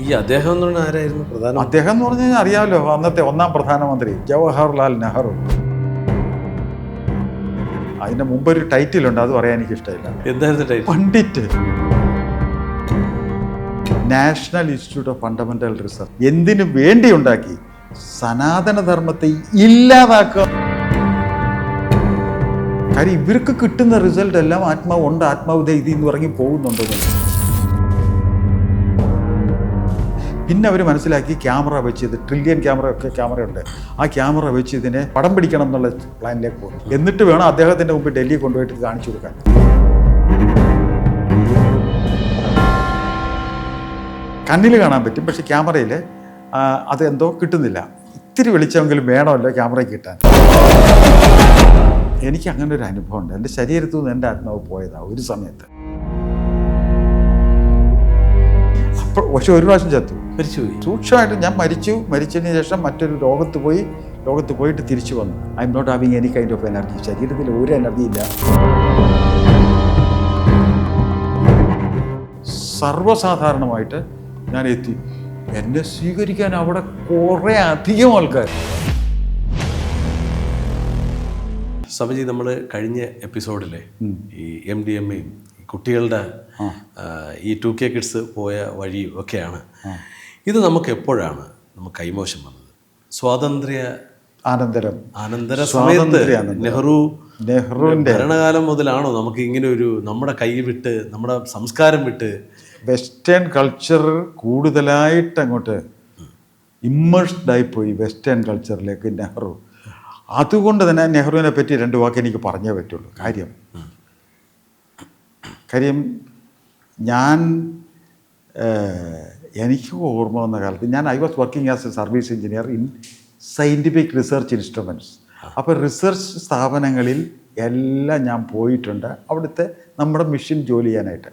ഈ അദ്ദേഹം എന്ന് പറഞ്ഞാൽ ആരായിരുന്നു? പ്രധാന അദ്ദേഹം എന്ന് പറഞ്ഞു കഴിഞ്ഞാൽ അറിയാമല്ലോ അന്നത്തെ ഒന്നാം പ്രധാനമന്ത്രി ജവഹർലാൽ നെഹ്റു. അതിന്റെ മുമ്പ് ഒരു ടൈറ്റിൽ ഉണ്ട് അത് പറയാൻ എനിക്ക് ഇഷ്ടമില്ല എന്തായിരുന്നു Pandit. National institute of fundamental research. എന്തിനു വേണ്ടി ഉണ്ടാക്കി സനാതനധർമ്മത്തെ ഇല്ലാതാക്കുക. കാര്യം ഇവർക്ക് കിട്ടുന്ന റിസൾട്ട് എല്ലാം ആത്മാവ് ഉണ്ട് ആത്മാവ് ദേ ഇതിൽ നിന്ന് ഇറങ്ങി പിന്നെ അവർ മനസ്സിലാക്കി ക്യാമറ വെച്ച് ഇത് ട്രില്യൺ ക്യാമറ ഒക്കെ ക്യാമറ ഉണ്ട് ആ ക്യാമറ വെച്ച് ഇതിനെ പടം പിടിക്കണം എന്നുള്ള പ്ലാനിലേക്ക് പോകും. എന്നിട്ട് വേണം അദ്ദേഹത്തിന്റെ മുമ്പ് ഡൽഹി കൊണ്ടുപോയിട്ട് ഇത് കാണിച്ചു കൊടുക്കാൻ. കണ്ണിൽ കാണാൻ പറ്റും പക്ഷെ ക്യാമറയിൽ അത് എന്തോ കിട്ടുന്നില്ല. ഇത്തിരി വെളിച്ചമെങ്കിലും വേണമല്ലോ ക്യാമറയ്ക്ക് കിട്ടാൻ. എനിക്ക് അങ്ങനെ ഒരു അനുഭവം ഉണ്ട് എന്റെ ശരീരത്തു നിന്ന് എന്റെ ആത്മാവ് പോയതാ ഒരു സമയത്ത്. അപ്പോൾ പക്ഷെ ഒരു പ്രാവശ്യം ചത്തു. മരിച്ചുപോയി സൂക്ഷ്മമായിട്ട് ഞാൻ മരിച്ചു. മരിച്ചതിന് ശേഷം മറ്റൊരു ലോകത്ത് പോയി. ലോകത്ത് പോയിട്ട് തിരിച്ചു വന്നു. I'm not having any kind of energy ശരീരത്തിൽ ഒരു എനർജി ഇല്ല. സർവസാധാരണമായിട്ട് ഞാൻ എത്തി. എന്നെ സ്വീകരിക്കാൻ അവിടെ കുറേ അധികം ആൾക്കാർ. സമജി നമ്മൾ കഴിഞ്ഞ എപ്പിസോഡിലെ ഈ എം ഡി എം എയും കുട്ടികളുടെ ഈ ടു കെ കിഡ്സ് പോയ വഴിയും ഒക്കെയാണ്. ഇത് നമുക്ക് എപ്പോഴാണ് നമുക്ക് കൈമോശം വന്നത്? സ്വാതന്ത്ര്യ അനന്തരം അനന്തര സമയത്ത് നെഹ്റു നെഹ്റുവിന്റെ ഭരണകാലം മുതലാണോ നമുക്ക് ഇങ്ങനെ ഒരു നമ്മുടെ കൈ വിട്ട് നമ്മുടെ സംസ്കാരം വിട്ട്? വെസ്റ്റേൺ കൾച്ചർ കൂടുതലായിട്ട് അങ്ങോട്ട് ഇമ്മേഴ്സ്ഡ് പോയി വെസ്റ്റേൺ കൾച്ചറിലേക്ക് നെഹ്റു. അതുകൊണ്ട് തന്നെ നെഹ്റുവിനെ പറ്റി രണ്ട് വാക്ക് എനിക്ക് പറഞ്ഞേ പറ്റുള്ളൂ. കാര്യം കാര്യം ഞാൻ എനിക്ക് ഓർമ്മ വന്ന കാലത്ത് ഞാൻ I was working as a service engineer in scientific research instruments അപ്പോൾ റിസർച്ച് സ്ഥാപനങ്ങളിൽ എല്ലാം ഞാൻ പോയിട്ടുണ്ട്. അവിടുത്തെ നമ്മുടെ മിഷൻ ജോലി ചെയ്യാനായിട്ട്.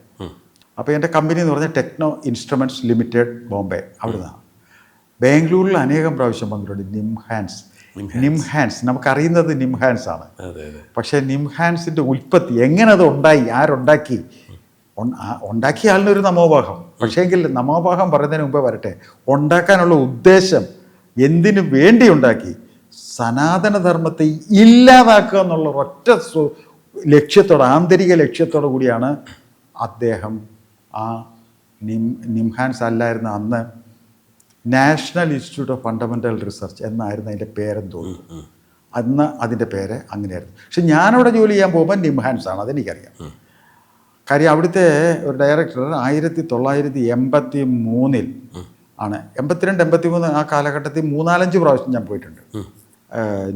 അപ്പോൾ എന്റെ കമ്പനി എന്ന് പറഞ്ഞാൽ ടെക്നോ ഇൻസ്ട്രുമെന്റ്സ് ലിമിറ്റഡ് ബോംബെ അവിടുന്നാണ് ബാംഗ്ലൂരിൽ അനേകം പ്രാവശ്യം വന്നിട്ടുണ്ട് നിംഹാൻസ് നിംഹാൻസ് നമുക്കറിയുന്നത് നിംഹാൻസ് ആണ്. പക്ഷേ നിംഹാൻസിന്റെ ഉൽപ്പത്തി എങ്ങനെ അത് ഉണ്ടായി? ആരുണ്ടാക്കി? ഉണ്ടാക്കിയ ആളിനൊരു നമോഭാഗം. പക്ഷേങ്കിൽ നമോഭാഗം പറയുന്നതിന് മുമ്പേ വരട്ടെ. ഉണ്ടാക്കാനുള്ള ഉദ്ദേശം എന്തിനു വേണ്ടി ഉണ്ടാക്കി? സനാതനധർമ്മത്തെ ഇല്ലാതാക്കുക എന്നുള്ള ഒറ്റ ലക്ഷ്യത്തോടെ ആന്തരിക ലക്ഷ്യത്തോടു കൂടിയാണ് അദ്ദേഹം ആ നിം നിംഹാൻസ് അല്ലായിരുന്ന അന്ന് national institute of fundamental research എന്നായിരുന്നു അതിന്റെ പേരെന്ന് തോന്നുന്നു അന്ന് അതിന്റെ പേര് അങ്ങനെയായിരുന്നു. പക്ഷെ ഞാനവിടെ ജോലി ചെയ്യാൻ പോകുമ്പോൾ നിംഹാൻസ് ആണ് അതെനിക്കറിയാം കാര്യം അവിടുത്തെ ഒരു ഡയറക്ടർ ആയിരത്തി തൊള്ളായിരത്തി എൺപത്തി മൂന്നിൽ ആണ്. എൺപത്തിരണ്ട് എൺപത്തി മൂന്ന് ആ കാലഘട്ടത്തിൽ മൂന്നാലഞ്ച് പ്രാവശ്യം ഞാൻ പോയിട്ടുണ്ട്.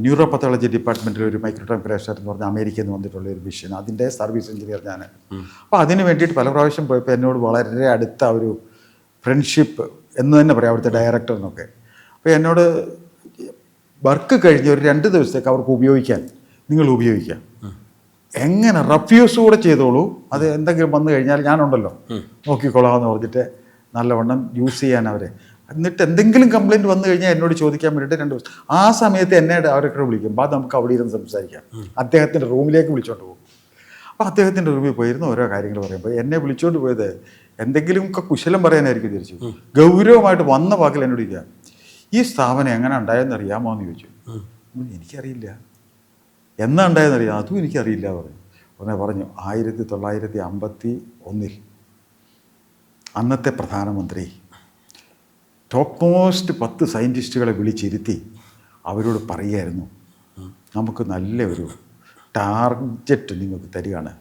ന്യൂറോ പത്തോളജി ഡിപ്പാർട്ട്മെന്റിൽ ഒരു മൈക്രോ ടെമ്പറേച്ചർ എന്ന് പറഞ്ഞ അമേരിക്കയിൽ നിന്ന് വന്നിട്ടുള്ള ഒരു മിഷൻ അതിന്റെ സർവീസ് എഞ്ചിനീയർ ഞാൻ അപ്പോൾ അതിന് വേണ്ടിയിട്ട് പല പ്രാവശ്യം പോയപ്പോൾ എന്നോട് വളരെ അടുത്ത ഒരു ഫ്രണ്ട്ഷിപ്പ് എന്ന് തന്നെ പറയാം അവിടുത്തെ ഡയറക്ടർ എന്നൊക്കെ. അപ്പോൾ എന്നോട് വർക്ക് കഴിഞ്ഞ് ഒരു രണ്ട് ദിവസത്തേക്ക് അവർക്ക് ഉപയോഗിക്കാൻ നിങ്ങൾ ഉപയോഗിക്കാം. എങ്ങനെ റഫ്യൂസ് കൂടെ ചെയ്തോളൂ? അത് എന്തെങ്കിലും വന്നു കഴിഞ്ഞാൽ ഞാനുണ്ടല്ലോ. നോക്കിക്കോളാം എന്ന് പറഞ്ഞിട്ട് നല്ലവണ്ണം യൂസ് ചെയ്യാൻ അവരെ. എന്നിട്ട് എന്തെങ്കിലും കംപ്ലൈന്റ് വന്നു കഴിഞ്ഞാൽ എന്നോട് ചോദിക്കാൻ വേണ്ടിയിട്ട് രണ്ട് ദിവസം. ആ സമയത്ത് എന്നെ അവരൊക്കെ വിളിക്കും അപ്പോൾ നമുക്ക് അവിടെ ഇരുന്ന് സംസാരിക്കാം. അദ്ദേഹത്തിന്റെ റൂമിലേക്ക് വിളിച്ചോണ്ട് പോകും. അപ്പോൾ അദ്ദേഹത്തിന്റെ റൂമിൽ പോയിരുന്നു ഓരോ കാര്യങ്ങൾ പറയുമ്പോൾ എന്നെ വിളിച്ചോണ്ട് പോയത് എന്തെങ്കിലുമൊക്കെ കുശലം പറയാനായിരിക്കും തിരിച്ചു ഗൗരവമായിട്ട് വന്ന വാക്കിൽ എന്നോട് ഇരിക്കുക ഈ സ്ഥാപനം എങ്ങനെ ഉണ്ടായെന്ന് അറിയാമോ? എന്ന് ചോദിച്ചു. എനിക്കറിയില്ല. എന്നാ ഉണ്ടായെന്നറിയാം അതും എനിക്കറിയില്ല പറഞ്ഞു ഉടനെ പറഞ്ഞു ആയിരത്തി തൊള്ളായിരത്തി അമ്പത്തി ഒന്നിൽ അന്നത്തെ പ്രധാനമന്ത്രി ടോപ്പ് മോസ്റ്റ് പത്ത് സയന്റിസ്റ്റുകളെ വിളിച്ചിരുത്തി അവരോട് പറയുമായിരുന്നു നമുക്ക് നല്ല ഒരു ടാർഗറ്റ് നിങ്ങൾക്ക് തരികയാണ്.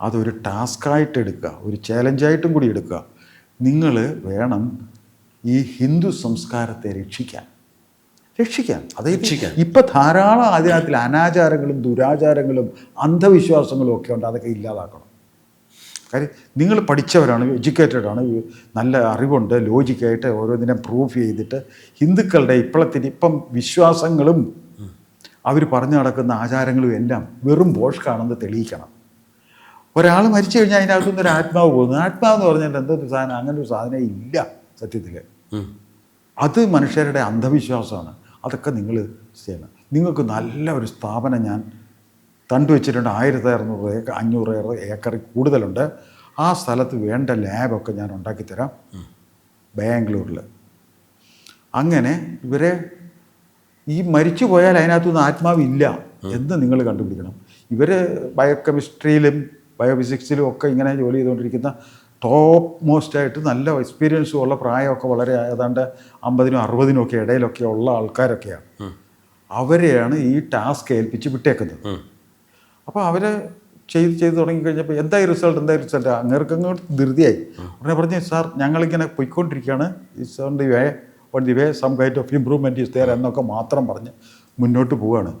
അതൊരു ടാസ്ക്കായിട്ട് എടുക്കുക ഒരു ചാലഞ്ചായിട്ടും കൂടി എടുക്കുക. നിങ്ങൾ വേണം ഈ ഹിന്ദു സംസ്കാരത്തെ രക്ഷിക്കാൻ. രക്ഷിക്കാൻ അത് രക്ഷിക്കാം. ഇപ്പം ധാരാളം അതിനകത്തിൽ അനാചാരങ്ങളും ദുരാചാരങ്ങളും അന്ധവിശ്വാസങ്ങളും ഒക്കെ ഉണ്ട്. അതൊക്കെ ഇല്ലാതാക്കണം. കാര്യം നിങ്ങൾ പഠിച്ചവരാണ് എഡ്യൂക്കേറ്റഡ് ആണ്. നല്ല അറിവുണ്ട് ലോജിക്കായിട്ട് ഓരോന്നിനെ പ്രൂഫ് ചെയ്തിട്ട് ഹിന്ദുക്കളുടെ ഇപ്പോഴത്തിന് ഇപ്പം വിശ്വാസങ്ങളും അവർ പറഞ്ഞു നടക്കുന്ന ആചാരങ്ങളും എല്ലാം വെറും ബോഷ്കാണെന്ന് തെളിയിക്കണം. ഒരാൾ മരിച്ചു കഴിഞ്ഞാൽ അതിനകത്തുനിന്ന് ഒരു ആത്മാവ് പോകുന്നു. ആത്മാവ് എന്ന് പറഞ്ഞാൽ എന്തൊരു സാധനം? അങ്ങനെ ഒരു സാധനം ഇല്ല സത്യത്തിൽ അത് മനുഷ്യരുടെ അന്ധവിശ്വാസമാണ്. അതൊക്കെ നിങ്ങൾ ചെയ്യണം. നിങ്ങൾക്ക് നല്ല ഒരു സ്ഥാപനം ഞാൻ തണ്ടു വെച്ചിട്ടുണ്ട്. ആയിരത്തി അറുന്നൂറ് ഏക്കർ അഞ്ഞൂറ് ഏക്കർ കൂടുതലുണ്ട്. ആ സ്ഥലത്ത് വേണ്ട ലാബൊക്കെ ഞാൻ ഉണ്ടാക്കിത്തരാം ബാംഗ്ലൂരിൽ. അങ്ങനെ ഇവരെ ഈ മരിച്ചു പോയാൽ അതിനകത്തുനിന്ന് ആത്മാവില്ല എന്ന് നിങ്ങൾ കണ്ടുപിടിക്കണം. ഇവർ ബയോകെമിസ്ട്രിയിലും ബയോഫിസിക്സിലും ഒക്കെ ഇങ്ങനെ ജോലി ചെയ്തുകൊണ്ടിരിക്കുന്ന ടോപ്പ് മോസ്റ്റ് ആയിട്ട് നല്ല എക്സ്പീരിയൻസും ഉള്ള പ്രായമൊക്കെ വളരെ ഏതാണ്ട് അമ്പതിനും അറുപതിനും ഒക്കെ ഇടയിലൊക്കെ ഉള്ള ആൾക്കാരൊക്കെയാണ്. അവരെയാണ് ഈ ടാസ്ക് ഏൽപ്പിച്ച് വിട്ടേക്കുന്നത്. അപ്പോൾ അവർ ചെയ്ത് ചെയ്ത് തുടങ്ങിക്കഴിഞ്ഞപ്പോൾ എന്തായി റിസൾട്ട് എന്തായി റിസൾട്ട് അങ്ങേർക്ക് അങ്ങോട്ട് ധൃതിയായി ഉടനെ പറഞ്ഞു സാർ ഞങ്ങളിങ്ങനെ പോയിക്കൊണ്ടിരിക്കുകയാണ് is on the way on the way some kind of improvement is there എന്നൊക്കെ മാത്രം പറഞ്ഞ് മുന്നോട്ട് പോവുകയാണ്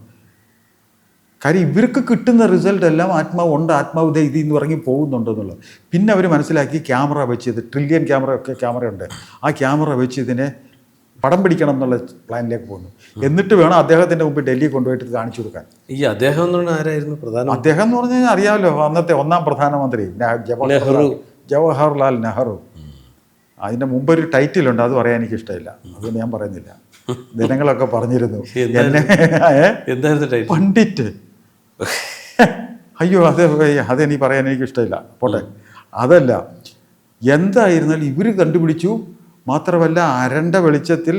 കാര്യം ഇവർക്ക് കിട്ടുന്ന റിസൾട്ട് എല്ലാം ആത്മാവ് ഉണ്ട് ആത്മാവ് ഇത് ഇതിൽ നിന്ന് ഇറങ്ങി പോകുന്നുണ്ടെന്നുള്ളത് പിന്നെ അവർ മനസ്സിലാക്കി ക്യാമറ വെച്ച് ഇത് ട്രില്യൺ ക്യാമറ ഒക്കെ ക്യാമറയുണ്ട് ആ ക്യാമറ വെച്ച് ഇതിനെ പടം പിടിക്കണം എന്നുള്ള പ്ലാനിലേക്ക് പോകുന്നു. എന്നിട്ട് വേണം അദ്ദേഹത്തിന്റെ മുമ്പ് ഡൽഹി കൊണ്ടുപോയിട്ട് കാണിച്ചു കൊടുക്കാൻ. ഈ അദ്ദേഹം എന്ന് പറഞ്ഞാൽ ആരായിരുന്നു പ്രധാന അദ്ദേഹം എന്ന് പറഞ്ഞു കഴിഞ്ഞാൽ അറിയാമല്ലോ അന്നത്തെ ഒന്നാം പ്രധാനമന്ത്രി നെഹ്റു. ജവഹർലാൽ നെഹ്റു. അതിന്റെ മുമ്പ് ഒരു ടൈറ്റിലുണ്ട് അത് പറയാൻ എനിക്ക് ഇഷ്ടമില്ല. അത് ഞാൻ പറയുന്നില്ല. ജനങ്ങളൊക്കെ പറഞ്ഞിരുന്നു. എന്നെ പണ്ഡിറ്റ്. അയ്യോ അത് അതെനിക്ക് പറയാൻ എനിക്ക് ഇഷ്ടമില്ല പോട്ടെ. അതല്ല എന്തായിരുന്നാലും ഇവർ കണ്ടുപിടിച്ചു. മാത്രമല്ല അരണ്ട വെളിച്ചത്തിൽ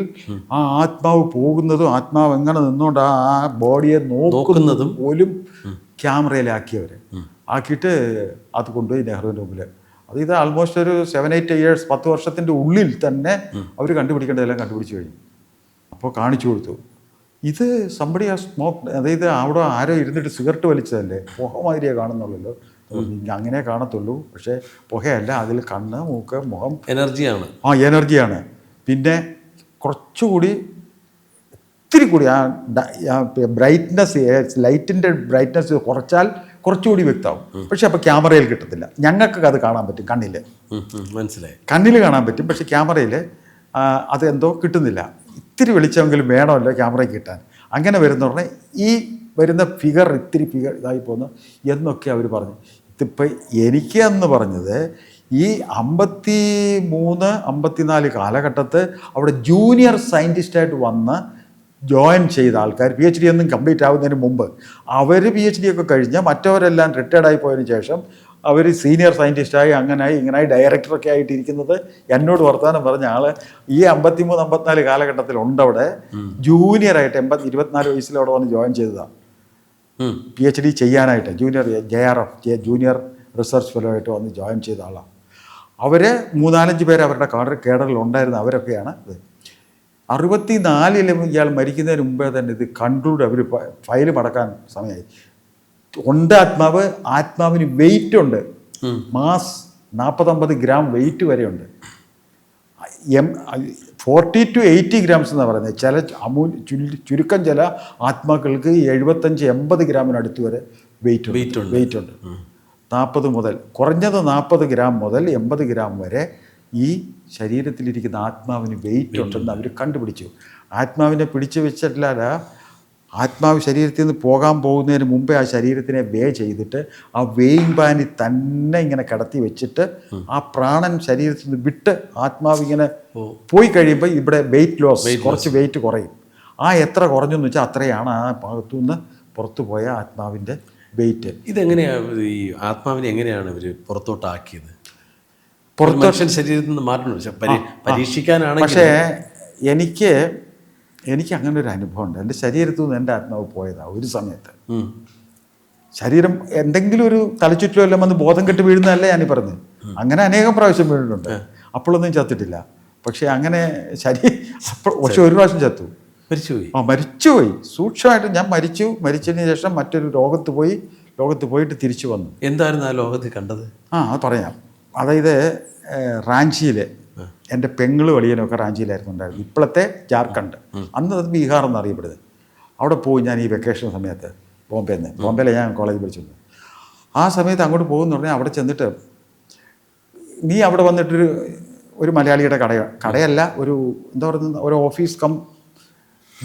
ആ ആത്മാവ് പോകുന്നതും ആത്മാവ് എങ്ങനെ നിന്നുകൊണ്ട് ആ ആ ബോഡിയെ നോക്കുന്നതും പോലും ക്യാമറയിലാക്കിയവർ ആക്കിയിട്ട് അത് കൊണ്ടുപോയി നെഹ്റുവിന്റെ മുമ്പിൽ അത് ഇത് ആൾമോസ്റ്റ് ഒരു സെവൻ എയ്റ്റ് ഇയേഴ്സ് പത്ത് വർഷത്തിന്റെ ഉള്ളിൽ തന്നെ അവർ കണ്ടുപിടിക്കേണ്ടതെല്ലാം കണ്ടുപിടിച്ചു കഴിഞ്ഞു. അപ്പോൾ കാണിച്ചു കൊടുത്തു. ഇത് സമ്പടി ആ സ്മോക്ക് അതായത് അവിടെ ആരോ ഇരുന്നിട്ട് സിഗരറ്റ് വലിച്ചതല്ലേ? പുക മാതിരിയേ കാണുന്നുള്ളല്ലോ. അങ്ങനെ കാണത്തുള്ളൂ. പക്ഷേ പുകയല്ല അതിൽ കണ്ണ് മൂക്ക് മുഖം. എനർജിയാണ് ആ എനർജിയാണ് പിന്നെ കുറച്ചുകൂടി ഒത്തിരി കൂടി ആ ബ്രൈറ്റ്നസ് ലൈറ്റിന്റെ ബ്രൈറ്റ്നസ് കുറച്ചാൽ കുറച്ചുകൂടി വ്യക്തമാവും. പക്ഷെ അപ്പോൾ ക്യാമറയിൽ കിട്ടത്തില്ല. ഞങ്ങൾക്ക് അത് കാണാൻ പറ്റും കണ്ണിൽ മനസ്സിലായി. കണ്ണിൽ കാണാൻ പറ്റും. പക്ഷെ ക്യാമറയിൽ അത് എന്തോ കിട്ടുന്നില്ല. ഇത്തിരി വെളിച്ചമെങ്കിലും വേണമല്ലോ ക്യാമറയ്ക്ക് കിട്ടാൻ. അങ്ങനെ വരുന്ന ഉടനെ ഈ വരുന്ന ഫിഗർ ഇത്തിരി ഫിഗർ ഇതായി പോകുന്നു എന്നൊക്കെ അവർ പറഞ്ഞു. ഇതിപ്പോൾ എനിക്ക് എന്ന് പറഞ്ഞത് ഈ അമ്പത്തി മൂന്ന് അമ്പത്തിനാല് കാലഘട്ടത്ത് അവിടെ ജൂനിയർ സയന്റിസ്റ്റായിട്ട് വന്ന് ജോയിൻ ചെയ്ത ആൾക്കാർ പി എച്ച് ഡി ഒന്നും കംപ്ലീറ്റ് ആവുന്നതിന് മുമ്പ് അവർ പി എച്ച് ഡി ഒക്കെ കഴിഞ്ഞ് മറ്റവരെല്ലാം റിട്ടയർഡായി പോയതിന് ശേഷം അവർ സീനിയർ സയന്റിസ്റ്റായി അങ്ങനായി ഇങ്ങനായി ഡയറക്ടറൊക്കെ ആയിട്ടിരിക്കുന്നത് എന്നോട് വർത്തമാനം പറഞ്ഞ ആൾ ഈ അമ്പത്തിമൂന്ന് അമ്പത്തിനാല് കാലഘട്ടത്തിൽ ഉണ്ടവിടെ. ജൂനിയറായിട്ട് എൺപത്തി ഇരുപത്തിനാല് വയസ്സിൽ അവിടെ വന്ന് ജോയിൻ ചെയ്തതാണ്. പി എച്ച് ഡി ചെയ്യാനായിട്ട്. Junior J R F junior research fellow ആയിട്ട് വന്ന് ജോയിൻ ചെയ്ത ആളാണ് അവർ മൂന്നാലഞ്ച് പേര് അവരുടെ കാർഡർ കേഡറിൽ ഉണ്ടായിരുന്ന അവരൊക്കെയാണ് ഇത്. അറുപത്തി നാലിലും ഇയാൾ മരിക്കുന്നതിന് മുമ്പേ തന്നെ ഇത് കൺക്ലൂഡ് അവർ ഫയൽ മടക്കാൻ സമയമായി. ഉണ്ട് ആത്മാവ് ആത്മാവിന് വെയിറ്റ് ഉണ്ട്. മാസ് നാൽപ്പത്തൊമ്പത് ഗ്രാം വെയിറ്റ് വരെയുണ്ട് M forty two eighty grams എന്നാണ് പറയുന്നത്. ചില അമൂൽ ചുരു- ചുരുക്കം ചില ആത്മാക്കൾക്ക് എഴുപത്തഞ്ച് എൺപത് ഗ്രാമിനടുത്ത് വരെ വെയിറ്റ് വെയിറ്റ് ഉണ്ട്. വെയിറ്റ് ഉണ്ട്. നാൽപ്പത് മുതൽ കുറഞ്ഞത് നാൽപ്പത് ഗ്രാം മുതൽ എൺപത് ഗ്രാം വരെ ഈ ശരീരത്തിലിരിക്കുന്ന ആത്മാവിന് വെയിറ്റ് ഉണ്ടെന്ന് അവർ കണ്ടുപിടിച്ചു. ആത്മാവിനെ പിടിച്ചു വെച്ചിട്ടില്ല ആത്മാവ് ശരീരത്തിൽ നിന്ന് പോകാൻ പോകുന്നതിന് മുമ്പേ ആ ശരീരത്തിനെ വേ ചെയ്തിട്ട് ആ വേയിങ് പാനിൽ തന്നെ ഇങ്ങനെ കടത്തി വെച്ചിട്ട് ആ പ്രാണൻ ശരീരത്തിൽ നിന്ന് വിട്ട് ആത്മാവ് ഇങ്ങനെ പോയി കഴിയുമ്പോൾ ഇവിടെ വെയിറ്റ് ലോസ് കുറച്ച് വെയിറ്റ് കുറയും. ആ എത്ര കുറഞ്ഞു എന്ന് വെച്ചാൽ അത്രയാണ് ആ ഭാഗത്തു നിന്ന് പുറത്തു പോയ ആത്മാവിന്റെ വെയിറ്റ് ഇതെങ്ങനെയാണ് ഈ ആത്മാവിനെ എങ്ങനെയാണ് ഇവർ പുറത്തോട്ടാക്കിയത്? പുറത്തോട്ട് ശരീരത്തിൽ നിന്ന് മാറ്റണം. പരീക്ഷിക്കാനാണ് പരി- പക്ഷേ എനിക്ക് എനിക്ക് അങ്ങനെ ഒരു അനുഭവം ഉണ്ട് എന്റെ ശരീരത്തു നിന്ന് എന്റെ ആത്മാവ് പോയതാണ് ഒരു സമയത്ത്. ശരീരം എന്തെങ്കിലും ഒരു തലച്ചുറ്റലോ എല്ലാം വന്ന് ബോധം കെട്ട് വീഴുന്നതല്ല ഞാനീ പറഞ്ഞത്. അങ്ങനെ അനേകം പ്രാവശ്യം വീണിട്ടുണ്ട്. അപ്പോഴൊന്നും ചത്തിട്ടില്ല. പക്ഷേ അങ്ങനെ ശരീ അപ്പോൾ പക്ഷെ ഒരു പ്രാവശ്യം ചത്തു. മരിച്ചുപോയി? ആ മരിച്ചുപോയി. സൂക്ഷ്മമായിട്ട് ഞാൻ മരിച്ചു. മരിച്ചതിന് ശേഷം മറ്റൊരു ലോകത്ത് പോയി. ലോകത്ത് പോയിട്ട് തിരിച്ചു വന്നു. എന്തായിരുന്നു ആ ലോകത്ത് കണ്ടത്? ആ അത് പറയാം. അതായത് റാഞ്ചിയിലെ എന്റെ പെങ്ങൾ ഒക്കെ റാഞ്ചിയിലായിരുന്നു ഉണ്ടായിരുന്നു ഇപ്പോഴത്തെ ജാർഖണ്ഡ്. അന്ന് അത് ബീഹാർ എന്നറിയപ്പെടുന്നത് അവിടെ പോയി ഞാൻ ഈ വെക്കേഷൻ സമയത്ത് ബോംബെയിൽ നിന്ന് ബോംബെയിലെ ഞാൻ കോളേജ് പഠിച്ചു ആ സമയത്ത് അങ്ങോട്ട് പോകുമെന്ന് പറഞ്ഞാൽ അവിടെ ചെന്നിട്ട് നീ അവിടെ വന്നിട്ടൊരു ഒരു മലയാളിയുടെ കട കടയല്ല ഒരു എന്താ പറയുന്നത് ഒരു ഓഫീസ് കം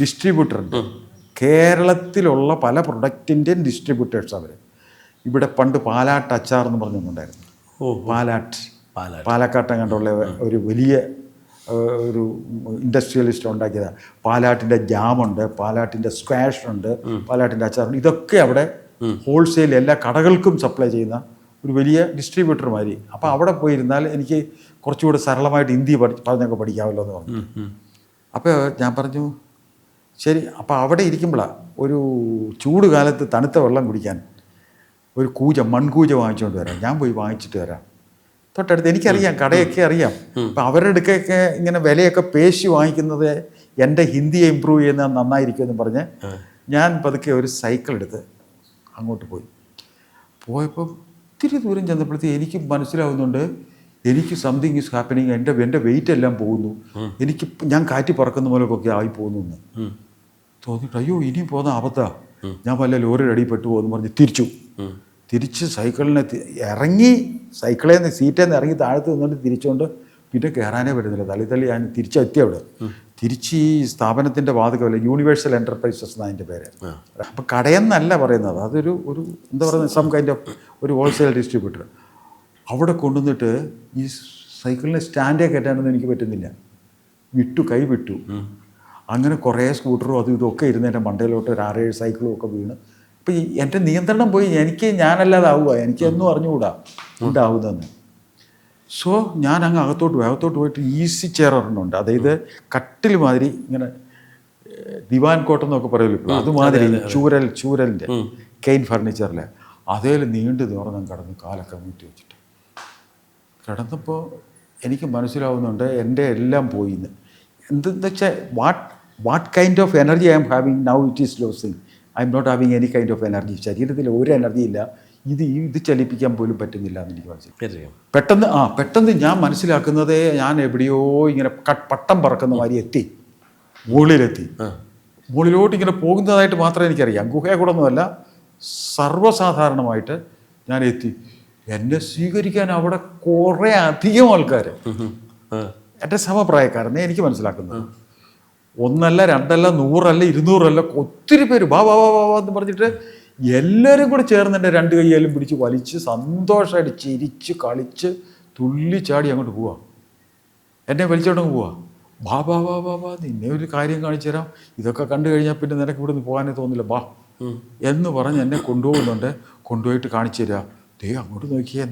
ഡിസ്ട്രിബ്യൂട്ടറുണ്ട് കേരളത്തിലുള്ള പല പ്രൊഡക്റ്റിന്റെയും ഡിസ്ട്രിബ്യൂട്ടേഴ്സ് അവർ ഇവിടെ പണ്ട് പാലാട്ട് അച്ചാർ എന്ന് പറഞ്ഞൊന്നുണ്ടായിരുന്നു. ഓ. പാലാട്ട്. പാലക്കാട്ടം കണ്ടുള്ള ഒരു വലിയ ഒരു ഇൻഡസ്ട്രിയലിസ്റ്റ് ഉണ്ടാക്കിയതാണ് പാലാട്ടിന്റെ ജാമുണ്ട് പാലാട്ടിന്റെ സ്ക്വാഷ് ഉണ്ട് പാലാട്ടിന്റെ അച്ചാറുണ്ട്. ഇതൊക്കെ അവിടെ ഹോൾസെയിൽ എല്ലാ കടകൾക്കും സപ്ലൈ ചെയ്യുന്ന ഒരു വലിയ ഡിസ്ട്രിബ്യൂട്ടർമാരി അപ്പോൾ അവിടെ പോയിരുന്നാൽ എനിക്ക് കുറച്ചുകൂടി സരളമായിട്ട് ഹിന്ദി പഠി പറഞ്ഞൊക്കെ പഠിക്കാമല്ലോ എന്ന് പറഞ്ഞു. അപ്പോൾ ഞാൻ പറഞ്ഞു ശരി അപ്പോൾ അവിടെ ഇരിക്കുമ്പോഴാണ് ഒരു ചൂട് കാലത്ത് തണുത്ത വെള്ളം കുടിക്കാൻ ഒരു കൂജ മൺകൂജ വാങ്ങിച്ചുകൊണ്ട് വരാം. ഞാൻ പോയി വാങ്ങിച്ചിട്ട് വരാം. തൊട്ടടുത്ത് എനിക്കറിയാം കടയൊക്കെ അറിയാം. അപ്പം അവരുടെ അടുക്കൊക്കെ ഇങ്ങനെ വിലയൊക്കെ പേശി വാങ്ങിക്കുന്നത് എന്റെ ഹിന്ദിയെ ഇമ്പ്രൂവ് ചെയ്യുന്ന നന്നായിരിക്കുമെന്ന് പറഞ്ഞ് ഞാൻ പതുക്കെ ഒരു സൈക്കിൾ എടുത്ത് അങ്ങോട്ട് പോയി. പോയപ്പോൾ ഒത്തിരി ദൂരം ചെന്നപ്പോഴത്തേക്ക് എനിക്ക് മനസ്സിലാവുന്നുണ്ട് എനിക്ക് സംതിങ് ഈസ് ഹാപ്പനിങ് എന്റെ എന്റെ വെയിറ്റ് എല്ലാം പോകുന്നു. എനിക്ക് ഞാൻ കാറ്റി പറക്കുന്ന പോലെയൊക്കെ ആയി പോകുന്നു എന്ന്. തോന്നിയിട്ട് അയ്യോ ഇനിയും പോകുന്ന അബദ്ധ ഞാൻ വല്ല ലോറിയുടെ അടിയിൽ പെട്ടു പോകുന്നു പറഞ്ഞ് തിരിച്ചു. തിരിച്ച് സൈക്കിളിനെ ഇറങ്ങി സൈക്കിളിൽ നിന്ന് സീറ്റിൽ നിന്ന് ഇറങ്ങി താഴത്ത് നിന്നിട്ട് തിരിച്ചുകൊണ്ട് പിന്നെ കയറാനേ പറ്റുന്നില്ല തള്ളി തള്ളി ഞാൻ തിരിച്ചെത്തി അവിടെ. തിരിച്ച് ഈ സ്ഥാപനത്തിന്റെ വാതകമല്ല യൂണിവേഴ്സൽ എന്റർപ്രൈസസ് എന്നാണ് അതിന്റെ പേര്. അപ്പോൾ അപ്പം കടയെന്നല്ല പറയുന്നത്. അതൊരു ഒരു എന്താ പറയുന്നത്? സം കൈൻഡ് ഓഫ് ഒരു ഹോൾസെയിൽ ഡിസ്ട്രിബ്യൂട്ടർ അവിടെ കൊണ്ടുവന്നിട്ട് ഈ സൈക്കിളിനെ സ്റ്റാൻഡേ കയറ്റാനൊന്നും എനിക്ക് പറ്റുന്നില്ല. വിട്ടു കൈ വിട്ടു. അങ്ങനെ കുറേ സ്കൂട്ടറും അതും ഇതൊക്കെ ഒക്കെ ഇരുന്ന് എന്റെ മണ്ടയിലോട്ട് ഒരു ആറേഴ് സൈക്കിളും ഒക്കെ വീണ്. അപ്പം ഈ എന്റെ നിയന്ത്രണം പോയി എനിക്ക് ഞാനല്ലാതെ ആവുക എനിക്ക് എന്നും അറിഞ്ഞുകൂടാ? ഉണ്ടാവുന്നതെന്ന് സോ ഞാൻ അങ്ങ് അകത്തോട്ട് പോയി അകത്തോട്ട് പോയിട്ട് ഈസി ചെയർ ഒരെണ്ണമുണ്ട്. അതായത് കട്ടിൽ മാതിരി ഇങ്ങനെ ദിവാൻ കോട്ടം എന്നൊക്കെ പറയുമല്ലോ അതുമാതിരി ചൂരൽ ചൂരലിന്റെ കെയിൻ ഫർണിച്ചറിലെ. അതേൽ നീണ്ടു തുറന്നും കടന്ന് കാലൊക്കെ നീട്ടി വെച്ചിട്ട്. കിടന്നപ്പോൾ എനിക്ക് മനസ്സിലാവുന്നുണ്ട് എന്റെ എല്ലാം പോയിന്ന്. എന്തെന്ന് വെച്ചാൽ what what kind of energy I'm having now it is losing I'm not having any kind of energy ശരീരത്തിൽ ഒരു എനർജി ഇല്ല. ഇത് ഈ ഇത് ചലിപ്പിക്കാൻ പോലും പറ്റുന്നില്ല എന്ന് എനിക്ക് മനസ്സിലായി. പെട്ടെന്ന് ആ പെട്ടെന്ന് ഞാൻ മനസ്സിലാക്കുന്നതേ ഞാൻ എവിടെയോ ഇങ്ങനെ പട്ടം പറക്കുന്ന മാതിരി എത്തി. മുകളിലെത്തി. മുകളിലോട്ട് ഇങ്ങനെ പോകുന്നതായിട്ട് മാത്രമേ എനിക്കറിയാം. ഗുഹയെ കൂടെ ഒന്നുമല്ല സർവസാധാരണമായിട്ട് ഞാൻ എത്തി. എന്നെ സ്വീകരിക്കാൻ അവിടെ കുറേ അധികം ആൾക്കാർ. എന്റെ സമപ്രായക്കാരെന്നേ എനിക്ക് മനസ്സിലാക്കുന്നത്. ഒന്നല്ല രണ്ടല്ല നൂറല്ല ഇരുന്നൂറല്ല ഒത്തിരി പേര് വാ വാ വാ വാ എന്ന് പറഞ്ഞിട്ട് എല്ലാവരും കൂടെ ചേർന്ന് എന്റെ രണ്ട് കൈയാലും പിടിച്ച് വലിച്ച് സന്തോഷമായിട്ട് ചിരിച്ച് കളിച്ച് തുള്ളി ചാടി അങ്ങോട്ട് പോവാ. എന്നെ വലിച്ചോട്ടങ്ങ് പോവാ. ബാ ബാ ബാ ബാ ബാ നിന്നെ ഒരു കാര്യം കാണിച്ചു തരാം. ഇതൊക്കെ കണ്ടു കഴിഞ്ഞാൽ പിന്നെ നിനക്ക് ഇവിടുന്ന് പോകാനേ തോന്നില്ല. ബാ എന്ന് പറഞ്ഞ് എന്നെ കൊണ്ടുപോകുന്നുണ്ട്. കൊണ്ടുപോയിട്ട് കാണിച്ചു തരാം. ദേ അങ്ങോട്ട് നോക്കിയേ.